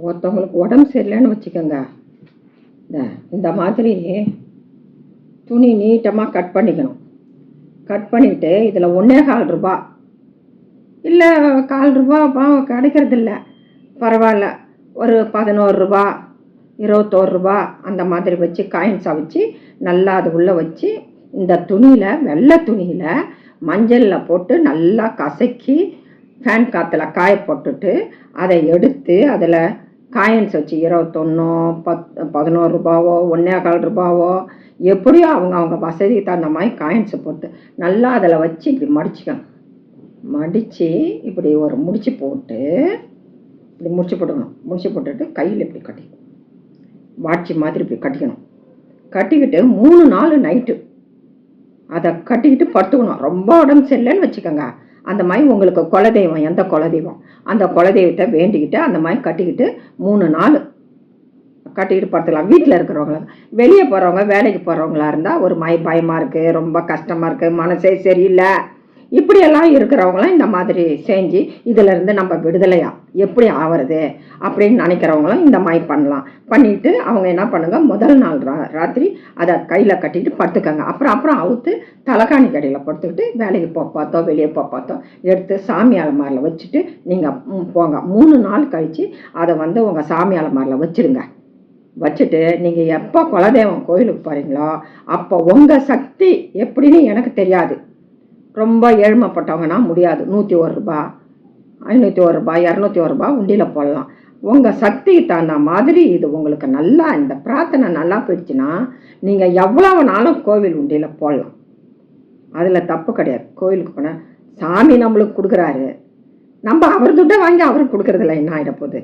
ஒருத்தவங்களுக்கு உடம்பு சரியில்லைன்னு வச்சுக்கோங்க. இந்த இந்த மாதிரி துணி நீட்டமாக கட் பண்ணிக்கணும். கட் பண்ணிவிட்டு இதில் ஒன்றே கால் ரூபா. இல்லை கால் ரூபா பாவம் கிடைக்கிறதில்ல. பரவாயில்ல. ஒரு பதினோரு ரூபா இருபத்தோரு ரூபா அந்த மாதிரி வச்சு காயின்ஸாக வச்சு நல்லா அது உள்ளே வச்சு இந்த துணியில் வெள்ளை துணியில் மஞ்சளில் போட்டு நல்லா கசக்கி ஃபேன் காற்றுல காய போட்டுட்டு அதை எடுத்து அதில் காயின்ஸ் வச்சு இருபத்தொன்னோ பத் பதினோரு ரூபாவோ ஒன்றே கால் ரூபாவோ எப்படியோ அவங்க அவங்க வசதிக்கு தகுந்த மாதிரி காயின்ஸை போட்டு நல்லா அதில் வச்சு இப்படி மடிச்சுக்கணும். மடித்து இப்படி ஒரு முடிச்சு போட்டு இப்படி முடிச்சு போட்டுக்கணும். முடிச்சு போட்டுட்டு கையில் இப்படி கட்டிக்கணும். வாட்சி மாதிரி இப்படி கட்டிக்கணும். கட்டிக்கிட்டு மூணு நாள் நைட்டு. அதை கட்டிக்கிட்டு படுத்துக்கணும். ரொம்ப உடம்பு சரியில்லைன்னு வச்சுக்கோங்க. அந்த மாதிரி உங்களுக்கு குலதெய்வம் எந்த குலதெய்வம்? அந்த குலதெய்வத்தை வேண்டிக்கிட்டு அந்த மாதிரி கட்டிக்கிட்டு மூணு நாள் கட்டிக்கிட்டு படுத்துக்கலாம். வீட்டில் இருக்கிறவங்கள வெளியே போகிறவங்க வேலைக்கு போகிறவங்களா இருந்தால் ஒரு மாதிரி பயமாக இருக்குது ரொம்ப கஷ்டமாக இருக்குது மனசே சரியில்லை. இப்படியெல்லாம் இருக்கிறவங்களாம் இந்த மாதிரி செஞ்சு இதிலிருந்து நம்ம விடுதலையா? எப்படி ஆவறது? அப்படின்னு நினைக்கிறவங்களும் இந்த மாதிரி பண்ணலாம். பண்ணிட்டு அவங்க என்ன பண்ணுங்க? முதல் நாள் ரா ராத்திரி அதை கையில் கட்டிட்டு படுத்துக்கங்க. அப்புறம் அப்புறம் அவுத்து தலைகாணி கடையில் படுத்துக்கிட்டு வேலைக்கு போக பார்த்தோம் வெளியே போக பார்த்தோம் எடுத்து சாமி அலமாரில் வச்சுட்டு நீங்கள் போங்க. மூணு நாள் கழித்து அதை வந்து உங்கள் சாமி அலமாரில் வச்சுருங்க. வச்சுட்டு நீங்கள் எப்போ குலதெய்வம் கோயிலுக்கு போகிறீங்களோ அப்போ உங்கள் சக்தி எப்படின்னு எனக்கு தெரியாது. ரொம்ப ஏழ்மைப்பட்டவங்கன்னா முடியாது. நூற்றி ஒரு ரூபா ஐநூற்றி ஒரு ரூபாய் இரநூத்தி ஒரு ரூபாய் உண்டியில் போடலாம். உங்கள் சக்திக்கு தகுந்த மாதிரி இது உங்களுக்கு நல்லா இந்த பிரார்த்தனை நல்லா போயிடுச்சுன்னா நீங்கள் எவ்வளவு நாளும் கோவில் உண்டியில் போடலாம். அதில் தப்பு கிடையாது. கோவிலுக்கு போனால் சாமி நம்மளுக்கு கொடுக்குறாரு. நம்ம அவர் துட்டை வாங்கி அவருக்கு கொடுக்குறதில்ல என்ன ஆகிட போகுது?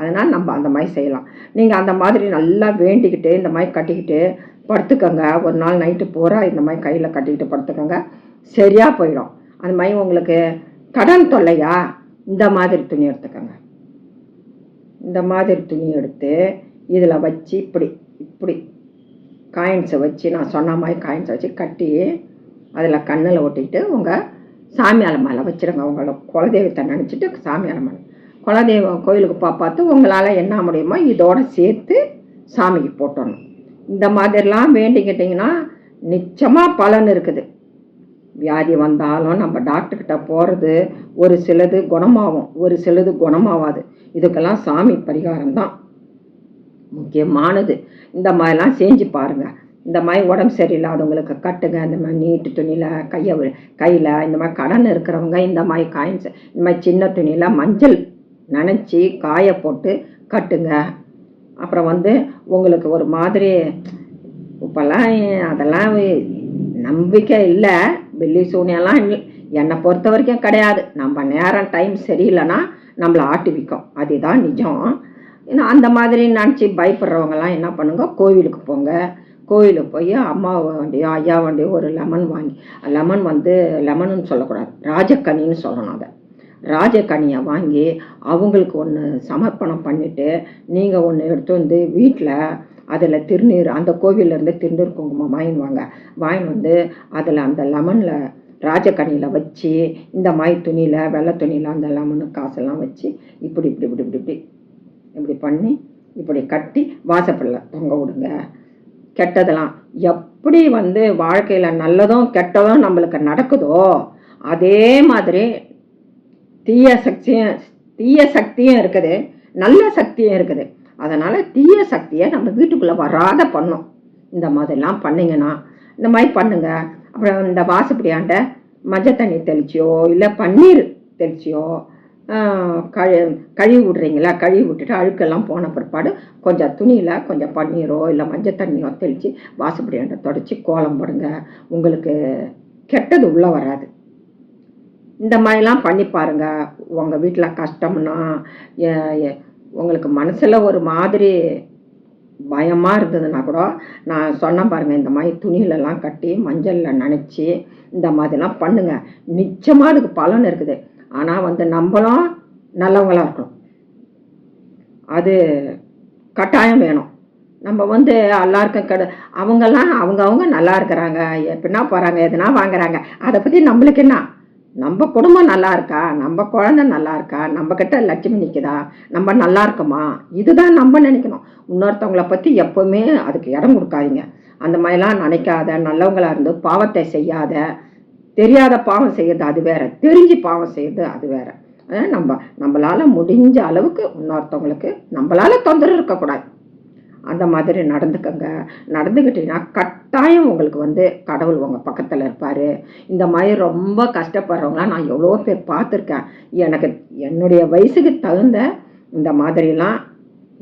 அதனால் நம்ம அந்த மாதிரி செய்யலாம். நீங்கள் அந்த மாதிரி நல்லா வேண்டிக்கிட்டு இந்த மாதிரி கட்டிக்கிட்டு படுத்துக்கோங்க. ஒரு நாள் நைட்டு பூரா இந்த மாதிரி கையில் கட்டிக்கிட்டு படுத்துக்கோங்க. சரியாக போயிடும். அந்த மாதிரி உங்களுக்கு கடன் தொல்லையா? இந்த மாதிரி துணி எடுத்துக்கோங்க. இந்த மாதிரி துணி எடுத்து இதில் வச்சு இப்படி இப்படி காயின்ஸை வச்சு நான் சொன்ன மாதிரி காயின்ஸை வச்சு கட்டி அதில் கண்ணில் ஒட்டிக்கிட்டு உங்கள் சாமியால மேலே வச்சுருங்க. உங்களோட குலதெய்வத்தை நினச்சிட்டு சாமியால மேலே. குலதெய்வம் கோயிலுக்கு பா பார்த்து உங்களால் என்ன முடியுமோ இதோட சேர்த்து சாமிக்கு போட்டணும். இந்த மாதிரிலாம் வேண்டிக்கிட்டிங்கன்னா நிச்சயமாக பலன் இருக்குது. வியாதி வந்தாலும் நம்ம டாக்டர்கிட்ட போகிறது ஒரு சிலது குணமாகும் ஒரு சிலது குணமாகாது இதுக்கெல்லாம் சாமி பரிகாரம் தான். முக்கியமானது. இந்த மாதிரிலாம் செஞ்சு பாருங்கள் இந்த மாதிரி உடம்பு சரியில்லாதவங்களுக்கு கட்டுங்க இந்த மாதிரி நீட்டு துணியில் கையை கையில் இந்த மாதிரி கடன் இருக்கிறவங்க இந்த மாதிரி காயின்ஸ் இந்த மாதிரி சின்ன துணியில் மஞ்சள் நினச்சி காய போட்டு கட்டுங்க. அப்புறம் வந்து உங்களுக்கு ஒரு மாதிரி இப்போல்லாம் அதெல்லாம் நம்பிக்கை இல்லை. வெள்ளி சூனியெல்லாம் இல்லை என்னை பொறுத்த வரைக்கும் கிடையாது. நம்ம நேரம் டைம் சரியில்லைன்னா நம்மளை ஆட்டுவிக்கும் அதுதான் நிஜம். இன்னும் அந்த மாதிரி நினச்சி பயப்படுறவங்கலாம் என்ன பண்ணுங்க? கோவிலுக்கு போங்க. கோயிலுக்கு போய் அம்மா வண்டியோ ஐயா வண்டியோ ஒரு லெமன் வாங்கி லெமன் வந்து லெமனுன்னு சொல்லக்கூடாது. ராஜக்கனின்னு சொல்லணும் அதை. ராஜக்கனியை வாங்கி அவங்களுக்கு ஒன்று சமர்ப்பணம் பண்ணிவிட்டு நீங்கள் ஒன்று எடுத்து வந்து வீட்டில் அதில் திருநீர் அந்த கோவிலேருந்து திருநீர் குங்குமம் வாங்கிடுவாங்க வாங்கின்னு வந்து அதில் அந்த லெமனில் ராஜக்கனியில் வச்சு இந்த மாதிரி துணியில் வெள்ளை துணியில் அந்த லெமனு காசெல்லாம் வச்சு இப்படி இப்படி இப்படி இப்படி இப்படி இப்படி பண்ணி இப்படி கட்டி வாசப்படல தொங்க விடுங்க. கெட்டதெல்லாம் எப்படி வந்து வாழ்க்கையில் நல்லதும் கெட்டதும் நம்மளுக்கு நடக்குதோ அதே மாதிரி தீய சக்தியும் தீய சக்தியும் இருக்குது நல்ல சக்தியும் இருக்குது. அதனால் தீய சக்தியை நம்ம வீட்டுக்குள்ளே வராத பண்ணோம். இந்த மாதிரிலாம் பண்ணிங்கன்னா இந்த மாதிரி பண்ணுங்க. அப்புறம் இந்த வாசப்படியாண்ட மஞ்சள் தண்ணி தெளிச்சியோ இல்லை பன்னீர் தெளிச்சியோ கழு கழுவி விட்றீங்களா? கழுவி விட்டுட்டு அழுக்கெல்லாம் போன பிற்பாடு கொஞ்சம் துணியில் கொஞ்சம் பன்னீரோ இல்லை மஞ்சள் தண்ணியோ தெளித்து வாசப்படியாண்ட தொடச்சி கோலம் போடுங்க. உங்களுக்கு கெட்டது உள்ளே வராது. இந்த மாதிரிலாம் பண்ணி பாருங்க. உங்கள் வீட்டில் கஷ்டம்னா உங்களுக்கு மனசில் ஒரு மாதிரி பயமாக இருந்ததுன்னா கூட நான் சொன்ன பாருங்கள் இந்த மாதிரி துணியிலலாம் கட்டி மஞ்சளில் நினச்சி இந்த மாதிரிலாம் பண்ணுங்கள் நிச்சயமாக அதுக்கு பலன் இருக்குது. ஆனால் வந்து நம்மளும் நல்லவங்களாக இருக்கணும். அது கட்டாயம் வேணும். நம்ம வந்து எல்லாருக்கும் கெடு அவங்கெல்லாம் அவங்கவுங்க நல்லா இருக்கிறாங்க. எப்படின்னா போகிறாங்க எதுனா வாங்குறாங்க. அதை பற்றி நம்மளுக்கு என்ன? நம்ம குடும்பம் நல்லா இருக்கா? நம்ம குழந்தை நல்லா இருக்கா? நம்ம கிட்ட லட்சுமி நிற்குதா நம்ம நல்லா இருக்கோமா? இதுதான் நம்ம நினைக்கணும். இன்னொருத்தவங்கள பற்றி எப்பவுமே அதுக்கு இடம் கொடுக்காதீங்க. அந்த மாதிரிலாம் நினைக்காத நல்லவங்களா இருந்து பாவத்தை செய்யாத தெரியாத பாவம் செய்யறது அது வேற. தெரிஞ்சு பாவம் செய்யறது அது வேற. அஹ் நம்ம நம்மளால முடிஞ்ச அளவுக்கு இன்னொருத்தவங்களுக்கு நம்மளால தொந்தரவு இருக்கக்கூடாது. அந்த மாதிரி நடந்துக்கங்க. நடந்துக்கிட்டீங்கன்னா கட்டாயம் உங்களுக்கு வந்து கடவுள் உங்கள் பக்கத்தில் இருப்பார். இந்த மாதிரி ரொம்ப கஷ்டப்படுறவங்களாம் நான் எவ்வளோ பேர் பார்த்துருக்கேன். எனக்கு என்னுடைய வயசுக்கு தகுந்த இந்த மாதிரிலாம்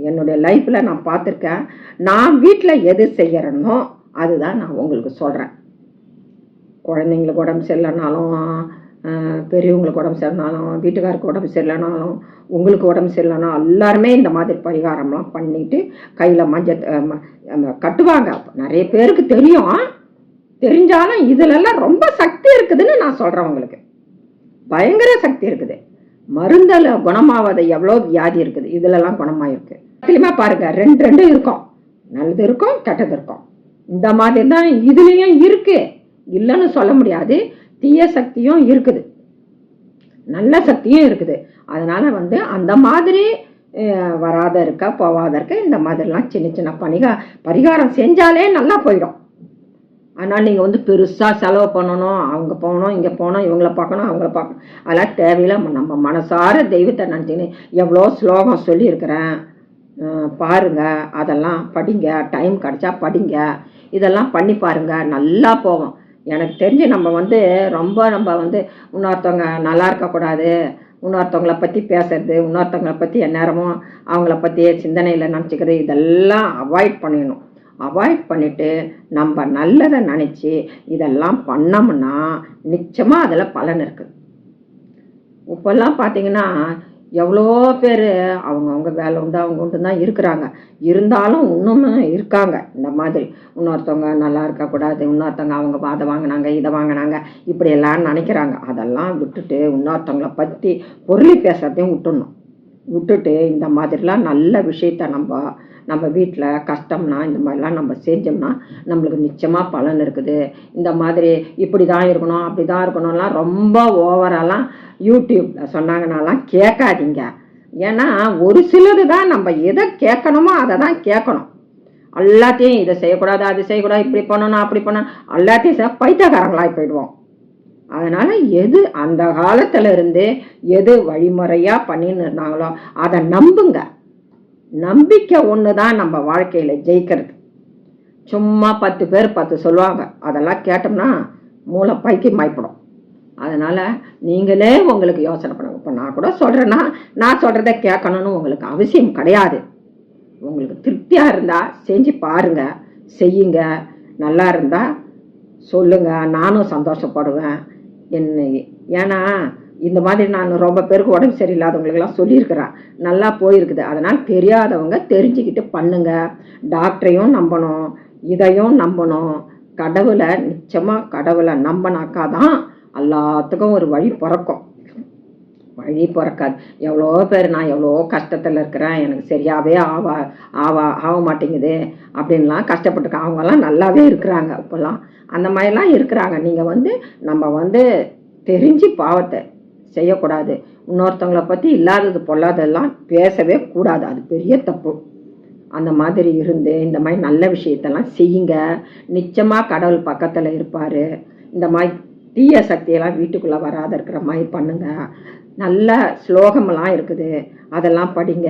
என்னுடைய லைஃப்பில் நான் பார்த்துருக்கேன். நான் வீட்டில் எது செய்கிறேனோ அதுதான் நான் உங்களுக்கு சொல்கிறேன் குழந்தைங்களுக்கு உடம்பு சரியில்லைனாலும் பெரியவங்களுக்கு உடம்பு சரியில்லைனாலும் வீட்டுக்காருக்கு உடம்பு சரியில்லைனாலும் உங்களுக்கு உடம்பு சரியில்லைனா எல்லாருமே இந்த மாதிரி பரிகாரம்லாம் பண்ணிட்டு கையில் மஞ்சள் கட்டுவாங்க. நிறைய பேருக்கு தெரியும். தெரிஞ்சாலும் இதுலெல்லாம் ரொம்ப சக்தி இருக்குதுன்னு நான் சொல்கிறேன் உங்களுக்கு. பயங்கர சக்தி இருக்குது. மருந்தில் குணமாவத எவ்வளோ வியாதி இருக்குது. இதுலலாம் குணமாயிருக்கு. அதுலேயுமே பாருங்க ரெண்டு ரெண்டு இருக்கும். நல்லது இருக்கும் கெட்டது இருக்கும். இந்த மாதிரி தான் இதுலேயும் இருக்குது இல்லைன்னு சொல்ல முடியாது. தீய சக்தியும் இருக்குது. நல்ல சக்தியும் இருக்குது. அதனால வந்து அந்த மாதிரி வராத இருக்க போவாத இருக்க இந்த மாதிரிலாம் சின்ன சின்ன பணிகா பரிகாரம் செஞ்சாலே நல்லா போயிடும். ஆனால் நீங்கள் வந்து பெருசாக செலவு பண்ணணும் அவங்க போகணும் இங்கே போகணும் இவங்கள பார்க்கணும் அவங்கள பார்க்கணும். அதெல்லாம் தேவையில்லை. நம்ம மனசார தெய்வத்தை நினச்சின்னு எவ்வளோ ஸ்லோகம் சொல்லியிருக்கிறேன். பாருங்க. அதெல்லாம் படிங்க. டைம் கிடைச்சா படிங்க. இதெல்லாம் பண்ணி பாருங்க. நல்லா போகும். எனக்கு தெரிஞ்சு நம்ம வந்து ரொம்ப நம்ம வந்து இன்னொருத்தவங்க நல்லா இருக்கக்கூடாது இன்னொருத்தவங்களை பற்றி பேசுறது இன்னொருத்தவங்கள பற்றி எந்நேரமும் அவங்கள பற்றியே சிந்தனையில் நினச்சிக்கிறது இதெல்லாம் அவாய்ட் பண்ணிடணும். அவாய்ட் பண்ணிட்டு நம்ம நல்லதை நினச்சி இதெல்லாம் பண்ணோம்னா நிச்சயமாக அதில் பலன் இருக்குது இப்போல்லாம் பார்த்தீங்கன்னா எவ்வளோ பேர் அவங்கவுங்க வேலை உண்டு அவங்க உண்டு தான் இருக்கிறாங்க. இருந்தாலும் இன்னுமே இருக்காங்க. இந்த மாதிரி இன்னொருத்தவங்க நல்லா இருக்கக்கூடாது இன்னொருத்தவங்க அவங்க அதை வாங்கினாங்க இதை வாங்கினாங்க இப்படியெல்லாம் நினைக்கிறாங்க. அதெல்லாம் விட்டுட்டு இன்னொருத்தவங்கள பற்றி பொருளி பேசுறதையும் விட்டுடணும். விட்டுட்டு இந்த மாதிரிலாம் நல்ல விஷயத்த நம்ம நம்ம வீட்டில் கஷ்டம்னா இந்த மாதிரிலாம் நம்ம செஞ்சோம்னா நம்மளுக்கு நிச்சயமாக பலன் இருக்குது. இந்த மாதிரி இப்படி தான் இருக்கணும் அப்படி தான் இருக்கணும்லாம் ரொம்ப ஓவராலாம் யூடியூப்பில் சொன்னாங்கனாலாம் கேட்காதீங்க. ஏன்னா ஒரு சிலது தான் நம்ம எதை கேட்கணுமோ அதை தான் கேட்கணும். எல்லாத்தையும் இதை செய்யக்கூடாது அது செய்யக்கூடாது இப்படி பண்ணணும் அப்படி பண்ணணும் எல்லாத்தையும் பைத்தியக்காரங்களாக பைத்தியக்காரங்களாகி போயிடுவோம். அதனால எது அந்த காலத்துல இருந்து எது வழிமுறையா பண்ணின்னு இருந்தாங்களோ அதை நம்புங்க. நம்பிக்கை ஒன்று தான் நம்ம வாழ்க்கையில ஜெயிக்கிறது. சும்மா பத்து பேர் பத்து சொல்லுவாங்க. அதெல்லாம் கேட்டோம்னா மூளை பைக்கி மாய்ப்படும். அதனால் நீங்களே உங்களுக்கு யோசனை பண்ணுங்க. இப்போ நான் கூட சொல்கிறேன்னா நான் சொல்கிறத கேட்கணும்னு உங்களுக்கு அவசியம் கிடையாது. உங்களுக்கு திருப்தியாக இருந்தால் செஞ்சு பாருங்கள் செய்யுங்க. நல்லா இருந்தால் சொல்லுங்கள் நானும் சந்தோஷப்படுவேன். என் ஏன்னா இந்த மாதிரி நான் ரொம்ப பேருக்கு உடம்பு சரியில்லாதவங்களுக்கெல்லாம் சொல்லியிருக்கிறேன். நல்லா போயிருக்குது. அதனால் தெரியாதவங்க தெரிஞ்சுக்கிட்டு பண்ணுங்க. டாக்டரையும் நம்பணும். இதையும் நம்பணும். கடவுளை நிச்சயமாக கடவுளை நம்பினாக்கா தான் எல்லாத்துக்கும் ஒரு வழி பிறக்கும். வழி பிறக்காது. எவ்வளோ பேர் நான் எவ்வளோ கஷ்டத்தில் இருக்கிறேன். எனக்கு சரியாகவே ஆவா ஆவா ஆக மாட்டேங்குது அப்படின்லாம் கஷ்டப்பட்டுருக்கேன். அவங்கெல்லாம் நல்லாவே இருக்கிறாங்க இப்போல்லாம் அந்த மாதிரிலாம் இருக்கிறாங்க. நீங்கள் வந்து நம்ம வந்து தெரிஞ்சு பாவத்தை செய்யக்கூடாது. இன்னொருத்தவங்களை பற்றி இல்லாதது பொல்லாததெல்லாம் பேசவே கூடாது. அது பெரிய தப்பு. அந்த மாதிரி இருந்து இந்த மாதிரி நல்ல விஷயத்தெல்லாம் செய்யுங்க. நிச்சயமாக கடவுள் பக்கத்தில் இருப்பார். இந்த மாதிரி தீய சக்தியெல்லாம் வீட்டுக்குள்ளே வராத இருக்கிற மாதிரி பண்ணுங்கள் நல்ல ஸ்லோகமெல்லாம் இருக்குது. அதெல்லாம் படிங்க.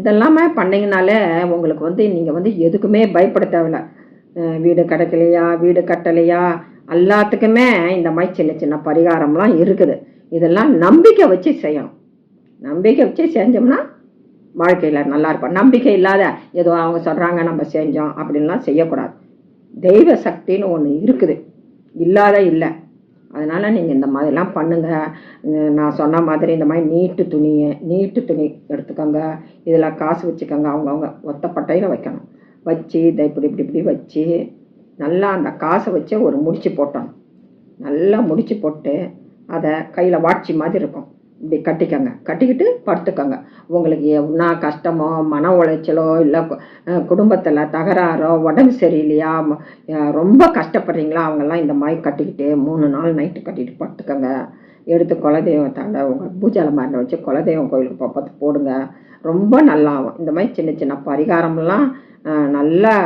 இதெல்லாமே பண்ணிங்கனாலே உங்களுக்கு வந்து நீங்கள் வந்து எதுக்குமே பயப்பட தேவையில்ல. வீடு கிடைக்கலையா வீடு கட்டலையா எல்லாத்துக்குமே இந்த மாதிரி சின்ன சின்ன பரிகாரம்லாம் இருக்குது. இதெல்லாம் நம்பிக்கை வச்சு செய்யணும். நம்பிக்கை வச்சு செஞ்சோம்னா வாழ்க்கையில் நல்லா இருக்கும். நம்பிக்கை இல்லாத ஏதோ அவங்க சொல்கிறாங்க நம்ம செஞ்சோம் அப்படின்லாம் செய்யக்கூடாது. தெய்வ சக்தின்னு ஒன்று இருக்குது. இல்லாத இல்லை. அதனால் நீங்கள் இந்த மாதிரிலாம் பண்ணுங்கள் நான் சொன்ன மாதிரி இந்த மாதிரி நீட்டு துணியை நீட்டு துணி எடுத்துக்கோங்க. இதில் காசு வச்சுக்கோங்க. அவங்கவுங்க ஒத்தப்பட்டையில் வைக்கணும். வச்சு இதை இப்படி இப்படி இப்படி வச்சு நல்லா அந்த காசை வச்சு ஒரு முடிச்சு போட்டணும். நல்லா முடிச்சு போட்டு அதை கையில் வாட்சி மாதிரி இருக்கும். இப்படி கட்டிக்கங்க. கட்டிக்கிட்டு படுத்துக்கோங்க. உங்களுக்கு என்ன கஷ்டமோ மன உளைச்சலோ இல்லை குடும்பத்தில் தகராறோ உடம்பு சரியில்லையா ரொம்ப கஷ்டப்படுறீங்களா அவங்கெல்லாம் இந்த மாதிரி கட்டிக்கிட்டு மூணு நாள் நைட்டு கட்டிட்டு படுத்துக்கோங்க. எடுத்து குலதெய்வத்தாண்ட உங்கள் பூஜால மாண்ட வச்சு குலதெய்வம் கோயிலுக்கு பக்கத்து பார்த்து போடுங்க. ரொம்ப நல்லாகும் இந்த மாதிரி சின்ன சின்ன பரிகாரம்லாம் நல்ல நல்லா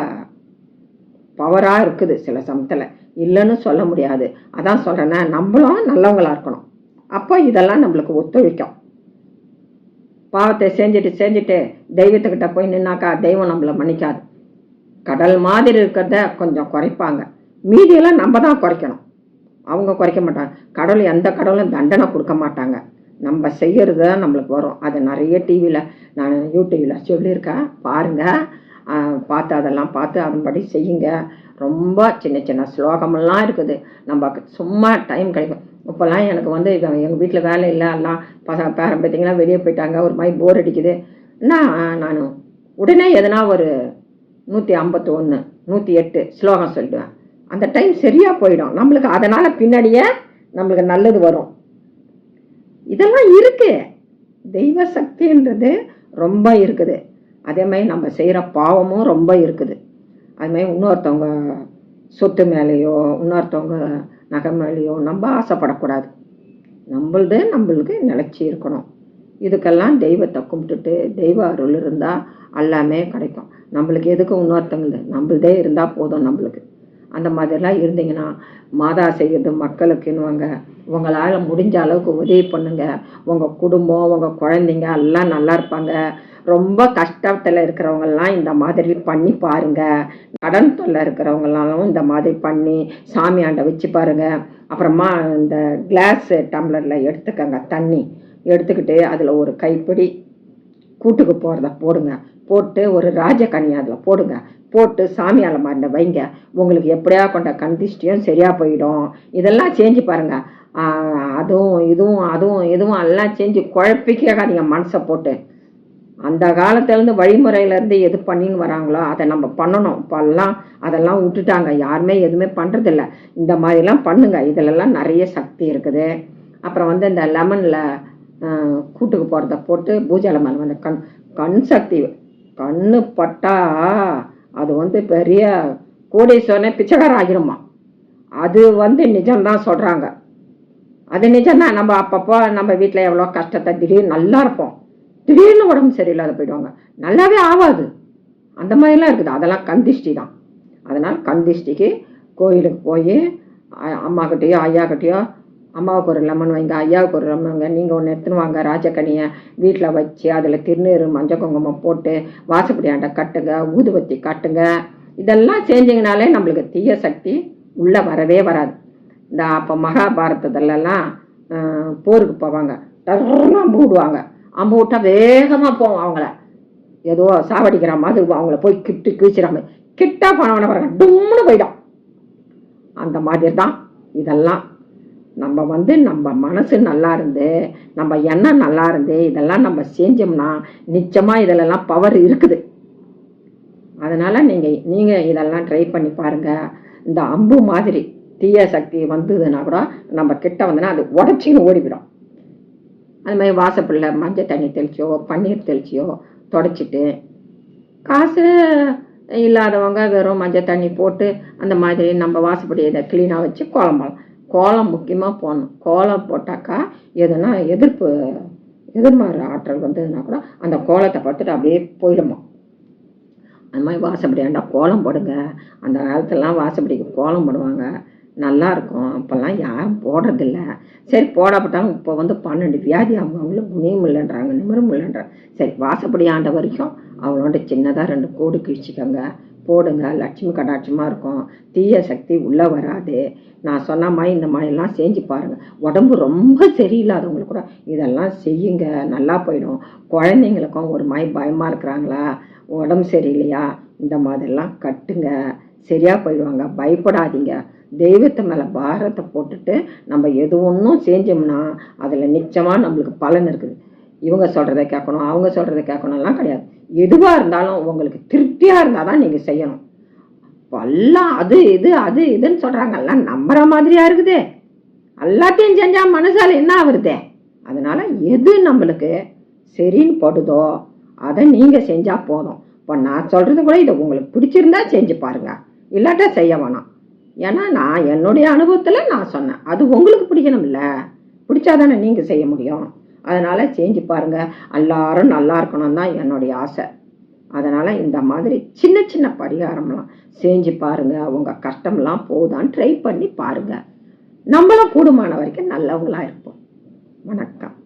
பவராக இருக்குது சில சமயத்தில். இல்லைன்னு சொல்ல முடியாது. அதான் சொல்கிறேன்னா நம்மளும் நல்லவங்களாக இருக்கணும். அப்போ இதெல்லாம் நம்மளுக்கு ஒத்துழைக்கும். பாவத்தை செஞ்சுட்டு செஞ்சுட்டு தெய்வத்துக்கிட்ட போய் நின்னாக்கா தெய்வம் நம்மளை மன்னிக்காது. கடல் மாதிரி இருக்கிறத கொஞ்சம் குறைப்பாங்க. மீதியெல்லாம் நம்ம தான் குறைக்கணும். அவங்க குறைக்க மாட்டாங்க. கடவுள் எந்த கடவுளும் தண்டனை கொடுக்க மாட்டாங்க. நம்ம செய்யறது தான் நம்மளுக்கு வரும். அது நிறைய டிவியில் நான் யூடியூப்பில் சொல்லியிருக்கேன். பாருங்கள் பார்த்து அதெல்லாம் பார்த்து அதன்படி செய்யுங்க. ரொம்ப சின்ன சின்ன ஸ்லோகமெல்லாம் இருக்குது. நம்ம சும்மா டைம் கிடைக்கும். இப்போல்லாம் எனக்கு வந்து எங்கள் வீட்டில் வேலை இல்லை எல்லாம் பசங்க பேரன் பார்த்தீங்கன்னா வெளியே போயிட்டாங்க ஒரு மாதிரி போர் அடிக்குது. நான் நான் உடனே எதனா ஒரு நூற்றி ஐம்பத்தி ஒன்று நூற்றி எட்டு ஸ்லோகம் சொல்லிடுவேன். அந்த டைம் சரியாக போயிடும். நம்மளுக்கு அதனால் பின்னாடியே நம்மளுக்கு நல்லது வரும். இதெல்லாம் இருக்கு. தெய்வ சக்தின்றது ரொம்ப இருக்குது. அதே மாதிரி நம்ம செய்கிற பாவமும் ரொம்ப இருக்குது. அது மாதிரி இன்னொருத்தவங்க சொத்து மேலேயோ இன்னொருத்தவங்க நகை மேலேயோ நம்ம ஆசைப்படக்கூடாது. நம்மளது நம்மளுக்கு நிலச்சி இருக்கணும். இதுக்கெல்லாம் தெய்வத்தை கும்பிட்டுட்டு தெய்வ அருள் இருந்தால் எல்லாமே கிடைக்கும். நம்மளுக்கு எதுக்கு இன்னொருத்தவங்களுது நம்மளதே இருந்தால் போதும் நம்மளுக்கு. அந்த மாதிரிலாம் இருந்தீங்கன்னா மாதா செய்கிறது மக்களுக்குன்னுவாங்க. உங்களால் முடிஞ்ச அளவுக்கு உதவி பண்ணுங்க. உங்கள் குடும்பம் உங்கள் குழந்தைங்க எல்லாம் நல்லா இருப்பாங்க. ரொம்ப கஷ்டத்தில் இருக்கிறவங்கெல்லாம் இந்த மாதிரி பண்ணி பாருங்க. கடன் தொல்லை இருக்கிறவங்களாலும் இந்த மாதிரி பண்ணி சாமியாண்ட வச்சு பாருங்க. அப்புறமா இந்த கிளாஸ் டம்ளரில் எடுத்துக்கங்க. தண்ணி எடுத்துக்கிட்டு அதில் ஒரு கைப்பிடி கூட்டுக்கு போகிறத போடுங்க. போட்டு ஒரு ராஜகனி அதில் போடுங்க. போட்டு சாமி அலமாரில் வைங்க. உங்களுக்கு எப்படியா கொண்ட கந்திஷ்டியும் சரியாக போயிடும். இதெல்லாம் செஞ்சு பாருங்க. அதுவும் இதுவும் அதுவும் இதுவும் எல்லாம் செஞ்சு குழப்பிக்காதீங்க மனசை போட்டு. அந்த காலத்துலேருந்து வழிமுறையிலேருந்து எது பண்ணின்னு வராங்களோ அதை நம்ம பண்ணணும். இப்போல்லாம் அதெல்லாம் விட்டுட்டாங்க. யாருமே எதுவுமே பண்ணுறதில்ல இந்த மாதிரிலாம் பண்ணுங்க. இதிலெல்லாம் நிறைய சக்தி இருக்குது. அப்புறம் வந்து இந்த லெமனில் கூட்டுக்கு போகிறத போட்டு பூஜை லெமன் வந்து கண் கண் சக்தி கண்ணு பட்டா அது வந்து பெரிய கோடீஸ்வரனே பிச்சைக்காரன் ஆகிருமா அது வந்து நிஜம்தான் சொல்கிறாங்க அது நிஜம்தான். நம்ம அப்பப்போ நம்ம வீட்டில் எவ்வளோ கஷ்டத்தை திடீர்னு நல்லா இருப்போம். திடீர்னு உடம்பு சரியில்லாத போயிடுவாங்க. நல்லாவே ஆகாது அந்த மாதிரிலாம் இருக்குது. அதெல்லாம் கந்திஷ்டி தான். அதனால் கந்திஷ்டிக்கு கோயிலுக்கு போய் அம்மாக்கிட்டேயோ ஐயாக்கிட்டேயோ அம்மாவுக்கு ஒரு லெமன் வைங்க ஐயாவுக்கு ஒரு லெமன் வைங்க நீங்கள் ஒன்று எடுத்துன்னு வாங்க ராஜக்கனியை வீட்டில் வச்சு அதில் திருநீர் மஞ்சள் குங்குமம் போட்டு வாசப்படியாண்ட கட்டுங்க ஊதுபத்தி கட்டுங்க. இதெல்லாம் செஞ்சிங்கனாலே நம்மளுக்கு தீய சக்தி உள்ளே வரவே வராது. இந்த அப்போ மகாபாரதத்துலலாம் போருக்கு போவாங்க. டர்னு அம்பு விடுவாங்க அம்பு விட்டால் வேகமாக போவோம் அவங்கள. ஏதோ சாவடிக்கிற மாதிரி அவங்கள போய் கிட்டு கிழிச்சிட கிட்டா கிட்ட போனவன பாருங்க டும்னு போயிடும். அந்த மாதிரி தான் இதெல்லாம். நம்ம வந்து நம்ம மனசு நல்லா இருந்து நம்ம எண்ணம் நல்லா இருந்து இதெல்லாம் நம்ம செஞ்சோம்னா நிச்சயமாக இதிலெல்லாம் பவர் இருக்குது. அதனால் நீங்கள் நீங்கள் இதெல்லாம் ட்ரை பண்ணி பாருங்கள் இந்த அம்பு மாதிரி தீய சக்தி வந்ததுன்னா கூட நம்ம கிட்ட வந்தோன்னா அது உடச்சின்னு ஓடிவிடும். அது மாதிரி வாசப்பில் மஞ்சள் தண்ணி தெளிச்சியோ பன்னீர் தெளிச்சியோ தொடச்சிட்டு காசு இல்லாதவங்க வெறும் மஞ்சள் தண்ணி போட்டு அந்த மாதிரி நம்ம வாசப்படி இதை க்ளீனாக வச்சு கோலம் போடலாம். கோலம் முக்கியமாக போடணும். கோலம் போட்டாக்கா எதுனா எதிர்ப்பு எதிர்மாறு ஆற்றல் வந்ததுன்னா கூட அந்த கோலத்தை பார்த்துட்டு அப்படியே போயிடுமா. அந்த மாதிரி வாசப்படியாண்டா கோலம் போடுங்க. அந்த காலத்துலலாம் வாசப்படிக்கு கோலம் போடுவாங்க. நல்லா இருக்கும் அப்போல்லாம் யாரும் போடுறதில்ல. சரி போடப்பட்டாலும் இப்போ வந்து பன்னெண்டு வியாதி அவங்க அவங்களும் குணியும் இல்லைன்றாங்க நிமிரும் இல்லைன்றாங்க. சரி வாசப்படி ஆண்ட வரைக்கும் அவங்களோட சின்னதாக ரெண்டு கோடு கிழிச்சிக்கோங்க. போடுங்க லட்சுமி கடாட்சமாக இருக்கும். தீய சக்தி உள்ளே வராது. நான் சொன்ன மாதிரி இந்த மாதிரிலாம் செஞ்சு பாருங்கள் உடம்பு ரொம்ப சரியில்லாதவங்களுக்கு கூட இதெல்லாம் செய்யுங்க. நல்லா போயிடும். குழந்தைங்களுக்கும் ஒரு மாதிரி பயமாக இருக்கிறாங்களா? உடம்பு சரியில்லையா? இந்த மாதிரிலாம் கட்டுங்க. சரியாக போயிடுவாங்க. பயப்படாதீங்க. தெய்வத்து மேலே பாரத்தை போட்டுட்டு நம்ம எது ஒன்றும் செஞ்சோம்னா அதில் நிச்சயமாக நம்மளுக்கு பலன் இருக்குது. இவங்க சொல்கிறத கேட்கணும் அவங்க சொல்கிறத கேட்கணும்லாம் கிடையாது. எதுவாக இருந்தாலும் உங்களுக்கு திருப்தியாக இருந்தால் தான் நீங்கள் செய்யணும். எல்லாம் அது இது அது இதுன்னு சொல்கிறாங்க எல்லாம் நம்புற மாதிரியா இருக்குதே. எல்லாத்தையும் செஞ்சால் மனசால் என்ன ஆகுறதே? அதனால் எது நம்மளுக்கு சரின்னு படுதோ அதை நீங்கள் செஞ்சால் போதும். இப்போ நான் சொல்கிறது கூட இதை உங்களுக்கு பிடிச்சிருந்தா செஞ்சு பாருங்க. இல்லாட்டா செய்ய வேணாம். ஏன்னா நான் என்னுடைய அனுபவத்தில் நான் சொன்னேன். அது உங்களுக்கு பிடிக்கணும்ல. பிடிச்சாதானே நீங்கள் செய்ய முடியும். அதனால் செஞ்சு பாருங்கள் எல்லாரும் நல்லா இருக்கணும் தான் என்னுடைய ஆசை. அதனால் இந்த மாதிரி சின்ன சின்ன பரிகாரம்லாம் செஞ்சு பாருங்கள் உங்கள் கஷ்டம்லாம் போதான்னு ட்ரை பண்ணி பாருங்கள் நம்மளும் கூடுமான வரைக்கும் நல்லவங்களாக இருப்போம். வணக்கம்.